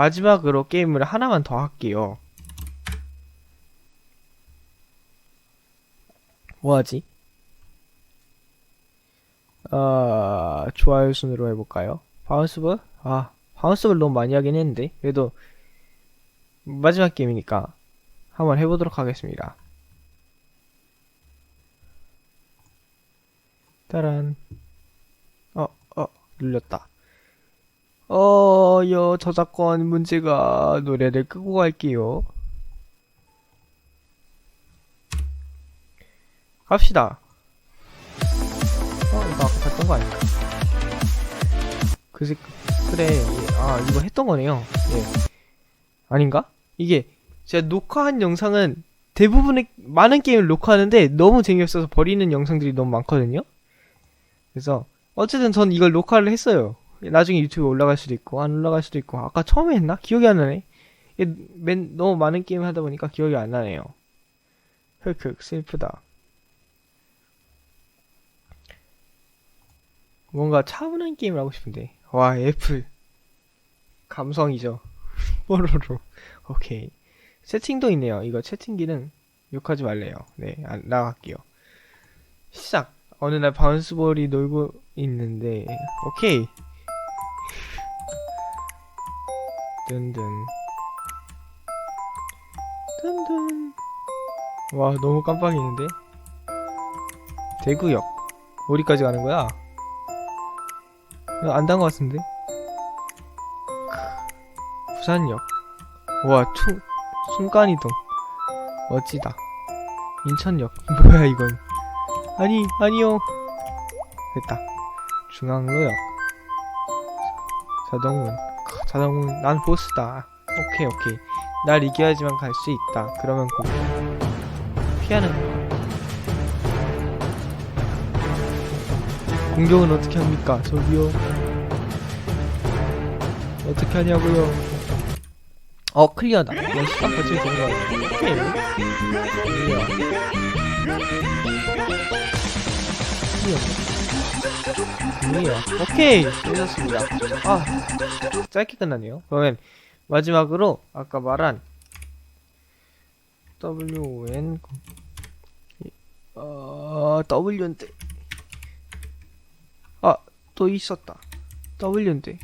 마지막으로 게임을 하나만 더 할게요. 뭐 하지? 아, 좋아요 순으로 해볼까요? 바운스볼? 아, 바운스볼 너무 많이 하긴 했는데, 그래도 마지막 게임이니까 한번 해보도록 하겠습니다. 따란. 어, 어, 눌렸다. 어, 여, 저작권 문제가 노래를 끄고 갈게요. 갑시다. 어, 이거 아까 봤던 거 아닌가? 그새, 그래. 예. 아, 이거 했던 거네요. 예. 아닌가? 이게, 제가 녹화한 영상은 대부분의, 많은 게임을 녹화하는데 너무 재미없어서 버리는 영상들이 너무 많거든요? 그래서, 어쨌든 전 이걸 녹화를 했어요. 나중에 유튜브에 올라갈 수도 있고, 안 올라갈 수도 있고, 아까 처음에 했나? 기억이 안 나네. 맨, 너무 많은 게임 하다 보니까 기억이 안 나네요. 흑흑, 슬프다. 뭔가 차분한 게임을 하고 싶은데. 와, 애플. 감성이죠. 뽀로로. 오케이. 채팅도 있네요. 이거 채팅 기능 욕하지 말래요. 네, 안, 나갈게요. 시작. 어느 날 바운스볼이 놀고 있는데, 오케이. 든든. 든든. 와, 너무 깜빡이는데? 대구역. 어디까지 가는 거야? 안단 것 같은데? 부산역. 와, 총, 순간이동. 멋지다. 인천역. 뭐야, 이건. 아니, 아니요. 됐다. 중앙로역. 자동문. 크, 자동문. 난 보스다. 오케이, 오케이. 날 이겨야지만 갈 수 있다. 그러면 고. 피하는. 공격은 어떻게 합니까? 저기요. 어떻게 하냐고요? 어 클리어다. 역시 딱 거칠 되는 거 같아. 오케이. 클리어. 클리어. 클리어. 오케이. 되셨습니다. 아 짧게 끝나네요. 그러면 마지막으로 아까 말한 WN 어 W인데 아 또 있었다. W인데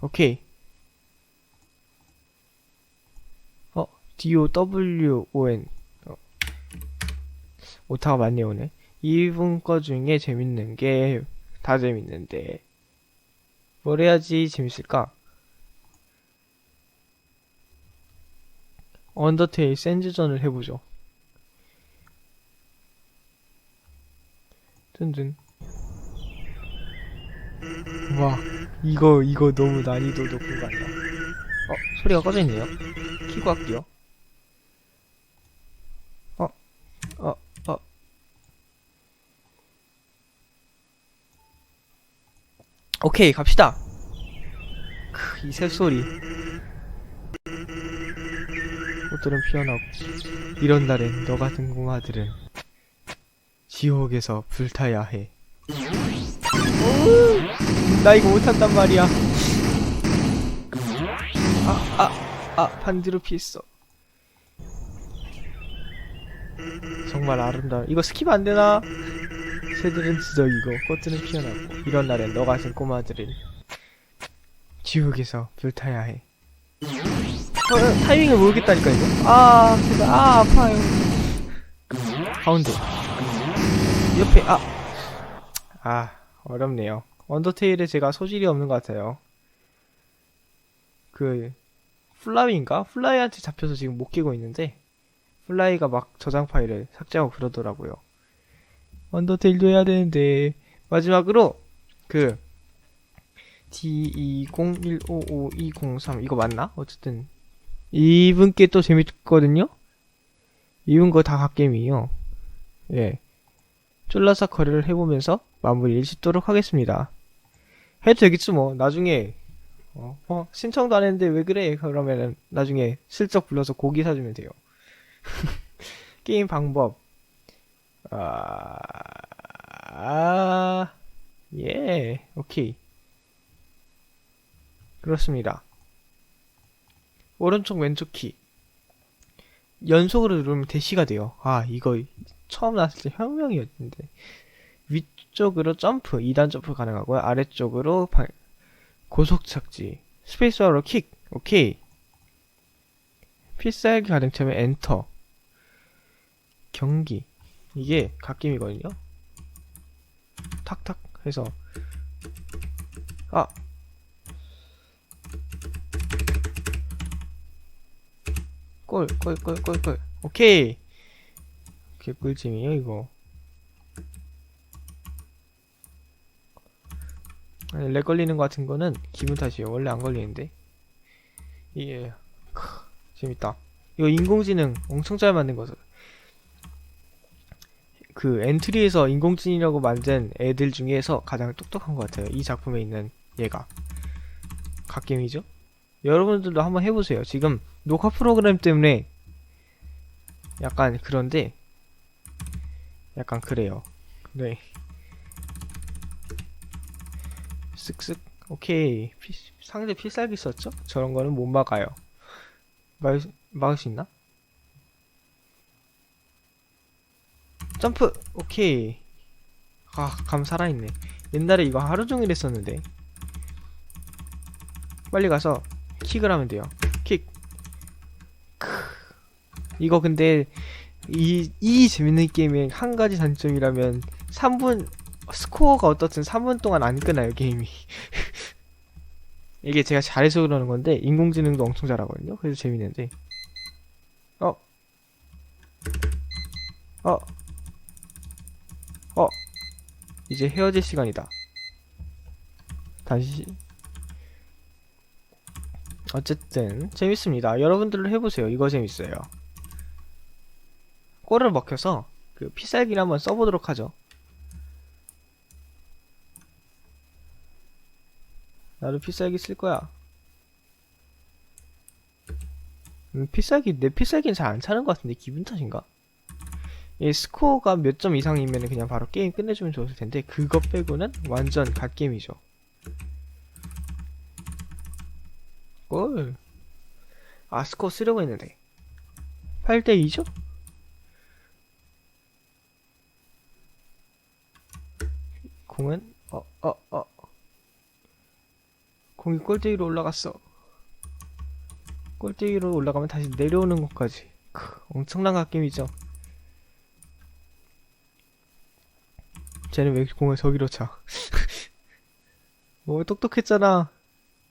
오케이. 어, D-O-W-O-N. 어. 오타가 많네, 오늘. 이분 거 중에 재밌는 게 다 재밌는데. 뭘 해야지 재밌을까? 언더테일 센즈전을 해보죠. 든든. 와, 이거, 이거 너무 난이도 높은 거 아니야? 어, 소리가 꺼져 있네요. 키고 할게요. 어, 어, 어. 오케이, 갑시다. 크, 이 새소리. 꽃들은 피어나고, 이런 날엔 너 같은 꼬마들은 지옥에서 불타야 해. 나 이거 못한단 말이야. 아, 아, 아, 반대로 피했어. 정말 아름다워. 이거 스킵 안 되나? 새들은 지저이고 꽃들은 피어나고 이런 날엔 너 같은 꼬마들은 지옥에서 불타야 해. 어, 어, 타이밍을 모르겠다니까 이거. 아, 제발, 아 아파요. 가운데. 옆에 아, 아 어렵네요. 언더테일에 제가 소질이 없는 것 같아요. 그 플라이인가? 플라이한테 잡혀서 지금 못 깨고 있는데 플라이가 막 저장 파일을 삭제하고 그러더라고요. 언더테일도 해야 되는데 마지막으로 그 D20155203 이거 맞나? 어쨌든 이분께 또 재밌거든요. 이분 거 다 갓게임이에요. 예. 쫄라사 거래를 해보면서 마무리를 짓도록 하겠습니다. 해도 되겠지 뭐 나중에 어, 어, 신청도 안 했는데 왜 그래 그러면은 나중에 슬쩍 불러서 고기 사주면 돼요 게임 방법 아, 아, 예, 오케이. 그렇습니다. 오른쪽 왼쪽 키 연속으로 누르면 대시가 돼요. 아 이거 처음 나왔을 때 혁명이었는데 위쪽으로 점프 2단 점프 가능하고요. 아래쪽으로 방- 고속 착지 스페이스바로 킥 오케이 필살기 차면 엔터 경기 이게 갓김이거든요. 탁탁 해서 아 골, 골, 골, 골, 골. 오케이. 개꿀잼이에요, 이거. 아니, 렉 걸리는 것 같은 거는 기분 탓이에요. 원래 안 걸리는데. 예. 크, 재밌다. 이거 인공지능 엄청 잘 만든 거죠. 그 엔트리에서 인공지능이라고 만든 애들 중에서 가장 똑똑한 것 같아요. 이 작품에 있는 얘가. 갓게임이죠? 여러분들도 한번 해보세요. 지금 녹화 프로그램 때문에 약간 그런데 약간 그래요. 네. 쓱쓱 오케이 피- 상대 필살기 썼죠? 저런 거는 못 막아요. 막, 막을 수 있나? 점프. 오케이. 아 감 살아있네. 옛날에 이거 하루 종일 했었는데. 빨리 가서 킥을 하면 돼요. 킥. 크. 이거 근데 이, 이 재밌는 게임의 한 가지 단점이라면 3분 스코어가 어떻든 3분 동안 안 끝나요 게임이. 이게 제가 잘해서 그러는 건데 인공지능도 엄청 잘하거든요. 그래서 재밌는데. 어. 어. 어. 이제 헤어질 시간이다. 다시. 어쨌든, 재밌습니다. 여러분들도 해보세요. 이거 재밌어요. 골을 먹혀서, 그, 피살기를 한번 써보도록 하죠. 나도 피살기 쓸 거야. 음, 피살기, 내 피살기는 잘 안 차는 것 같은데, 기분 탓인가? 이 스코어가 몇 점 이상이면 그냥 바로 게임 끝내주면 좋을 텐데 그거 빼고는 완전 갓게임이죠 골. 아 스코어 쓰려고 했는데 8대2죠? 공은 어 어, 어. 공이 골대위로 올라갔어 골대위로 올라가면 다시 내려오는 것까지 크, 엄청난 갓게임이죠 쟤는 왜 공을 저기로 차? 뭐 똑똑했잖아.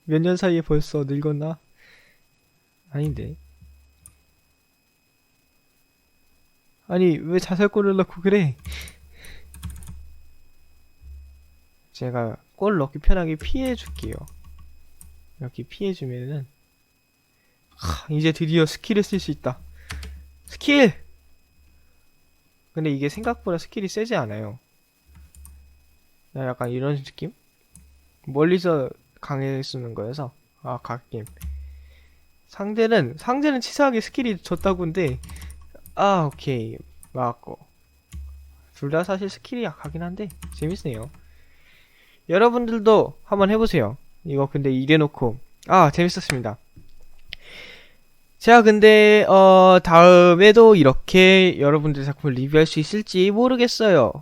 몇 년 사이에 벌써 늙었나? 아닌데. 아니 왜 자살골을 넣고 그래? 제가 골 넣기 편하게 피해 줄게요. 이렇게 피해 주면은 하, 이제 드디어 스킬을 쓸 수 있다. 스킬. 근데 이게 생각보다 스킬이 세지 않아요. 야, 약간 이런 느낌? 멀리서 강해 쓰는 거여서. 아 갓게임 상대는 상대는 치사하게 스킬이 좋다고인데. 아 오케이. 맞고. 둘 다 사실 스킬이 약하긴 한데 재밌네요. 여러분들도 한번 해보세요. 이거 근데 이래놓고. 아 재밌었습니다. 제가 근데 어 다음에도 이렇게 여러분들 작품을 리뷰할 수 있을지 모르겠어요.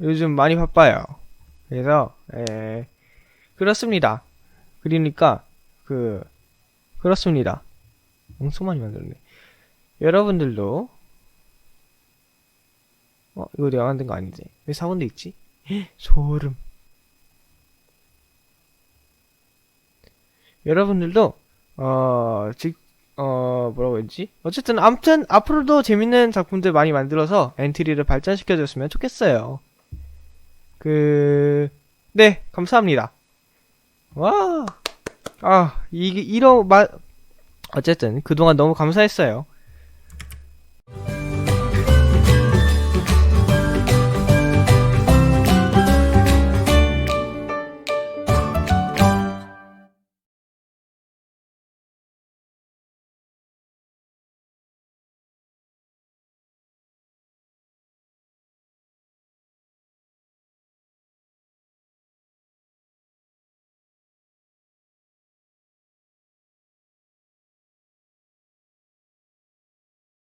요즘 많이 바빠요 그래서 에 그렇습니다. 그러니까 그 그렇습니다. 엄청 많이 만들었네. 여러분들도 어 이거 내가 만든 거 아니지? 왜 사원돼 있지? 헉, 소름. 여러분들도 어즉 어 뭐라고 했지? 어쨌든 아무튼 앞으로도 재밌는 작품들 많이 만들어서 엔트리를 발전시켜 줬으면 좋겠어요. 그, 네, 감사합니다. 와, 아, 이게, 이런, 마, 어쨌든, 그동안 너무 감사했어요.